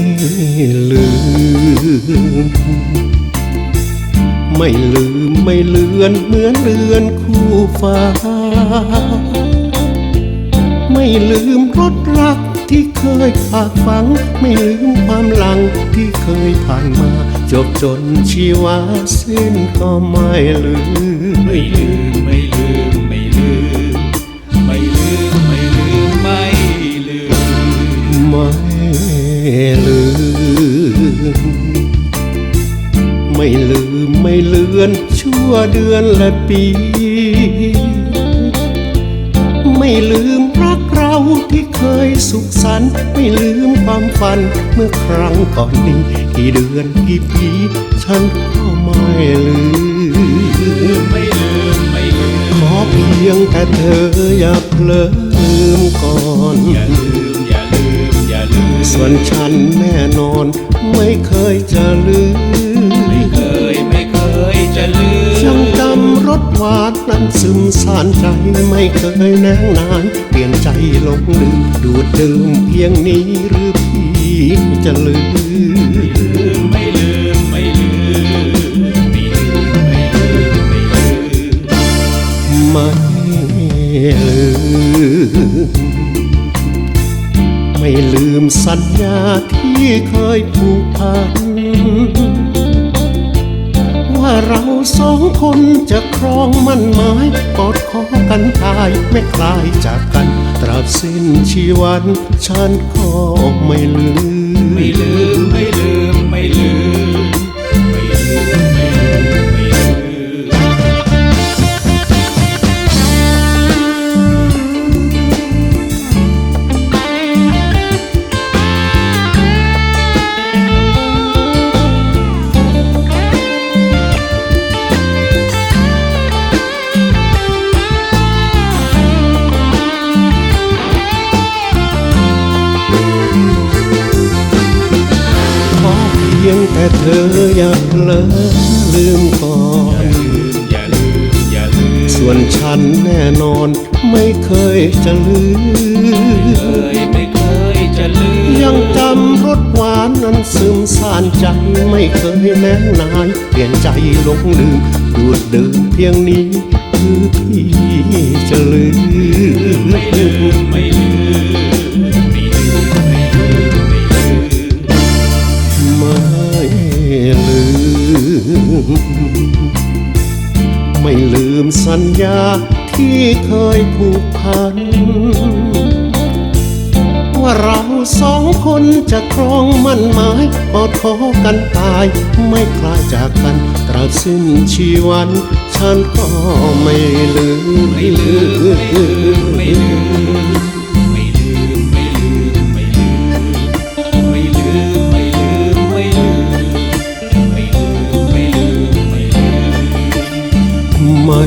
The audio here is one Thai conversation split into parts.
่ลืม ไม่ลืมไม่เลือนเหมือนเลือนคู่ฟ้า ไม่ลืมรถรักที่เคยฝากฝัง ไม่ลืมความหลังที่เคยผ่านมา จบจนชีวาสิ้นก็ไม่ลืมไม่ลืม ลืม ไม่ลืมไม่เลือนชั่วเดือนและปี ไม่ลืมรักเราที่เคยสุขสันต์ไม่ลืมความฝันเมื่อครั้งก่อนนี้กี่เดือนกี่ปี ฉันก็ไม่ลืมไม่ลืมไม่ลืมขอเพียงแต่เธออย่าเพลิมก่อนอย่าลืม ส่วนฉันแน่นอน ไม่เคยจะลืมไม่เคยไม่เคยจะลืมยังจำรสหวานนั้นซึมสานใจไม่เคยแนงนานเปลี่ยนใจลงลืมดูดดื่มเพียงนี้หรือพี่จะลืม ไม่ลืมสัญญาที่เคยผูกพัน ว่าเราสองคนจะครองมั่นหมายกอดคอกันตายไม่คลายจากกัน ตราบสิ้นชีวัน ฉันก็ไม่ลืม ไม่ลืม ไม่ลืม ไม่ลืม เธออย่าเลิกลืมก่อน อย่าลืม อย่าลืม ส่วนฉันแน่นอนไม่เคยจะลืม ยังจำรสหวานนั้นซึมซ่านใจไม่เคยแล้งนาย เปลี่ยนใจหลงลืมดูดดื่มเพียงนี้คือพี่จะลืมไม่ลืมไม่ลืม my ลืม ไม่ลืมสัญญาที่เคยผูกพัน ว่าเราสองคนจะครองมั่นหมายกอดคอกันตาย ไม่คลายจากกันตราสิ้นชีวัน ฉันก็ไม่ลืมไม่ลืม ไม่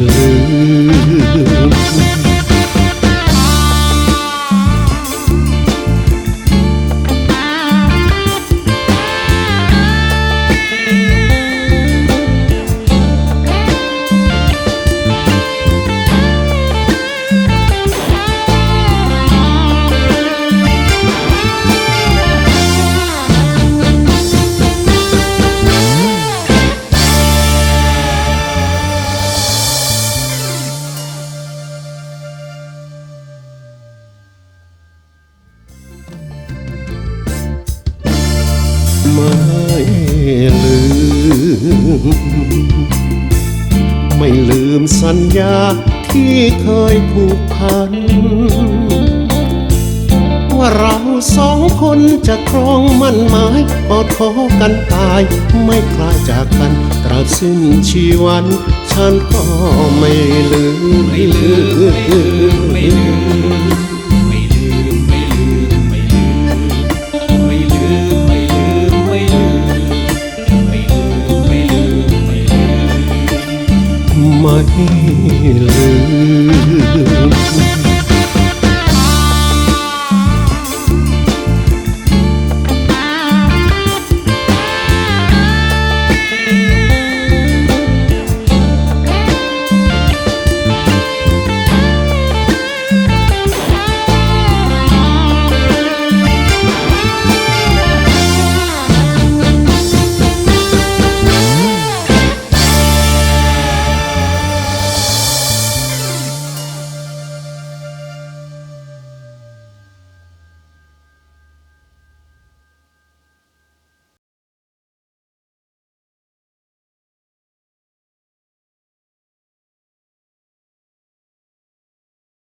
ลืม ไม่ลืม ไม่ลืมสัญญาที่เคยผูกพัน ว่าเราสองคนจะครองมั่นหมายกอดคอกันตาย ไม่คลาจากกันตราบสิ้นชีวัน ฉันก็ไม่ลืมไม่ลืมไม่ลืมไม่ลื ลืม